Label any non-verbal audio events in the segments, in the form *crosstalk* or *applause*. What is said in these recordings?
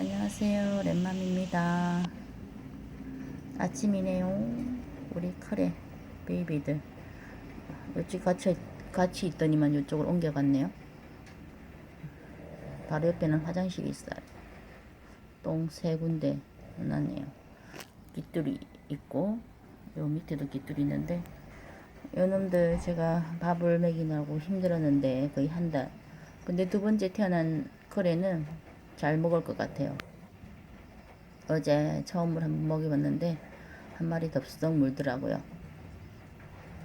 안녕하세요. 랩맘입니다. 아침이네요. 우리 카레 베이비들. 이쪽 같이, 같이 있더니만 이쪽으로 옮겨갔네요. 바로 옆에는 화장실이 있어요. 똥 세 군데 나네요. 깃들이 있고 요 밑에도 깃들이 있는데 요놈들 제가 밥을 먹이느라고 힘들었는데 거의 한 달. 근데 두 번째 태어난 커레는 잘 먹을 것 같아요. 어제 처음으로 한번 먹여봤는데 한 마리 덥석 물더라고요.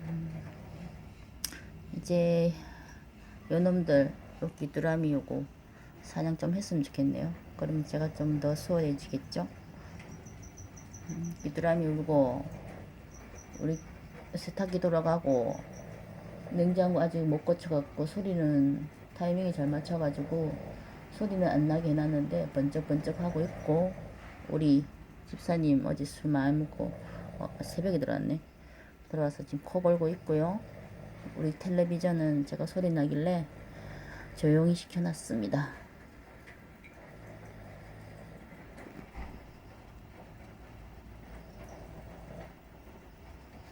음, 이제 요놈들 요 귀뚜라미 요거 사냥 좀 했으면 좋겠네요. 그러면 제가 좀 더 수월해지겠죠? 음, 귀뚜라미 울고 우리 세탁기 돌아가고 냉장고 아직 못 고쳐갖고 소리는 타이밍이 잘 맞춰가지고 소리는 안 나게 해놨는데 번쩍번쩍 하고 있고 우리 집사님 어제 술 많이 먹고 어, 새벽에 들어왔네. 들어와서 지금 코 골고 있고요. 우리 텔레비전은 제가 소리 나길래 조용히 시켜놨습니다.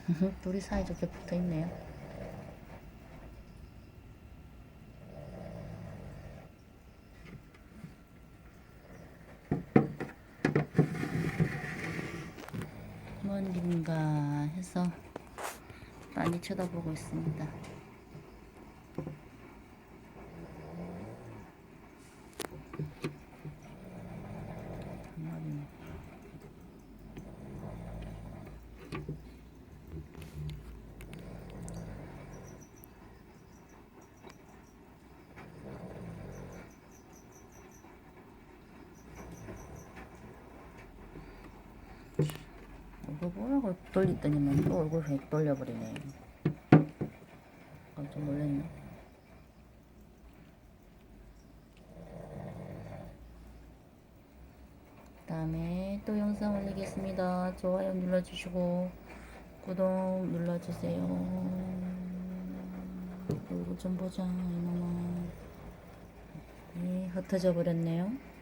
*laughs* 둘이 사이좋게 붙어있네요 뭔 일인가 해서 많이 쳐다보고 있습니다. 정말이네. 얼굴 보라고 돌리더니만 또 얼굴 획 돌려버리네. 깜짝 놀랐네. 다음에 또 영상 올리겠습니다. 좋아요 눌러주시고 구독 눌러주세요. 얼굴 좀 보자 이놈아. 네, 흩어져 버렸네요.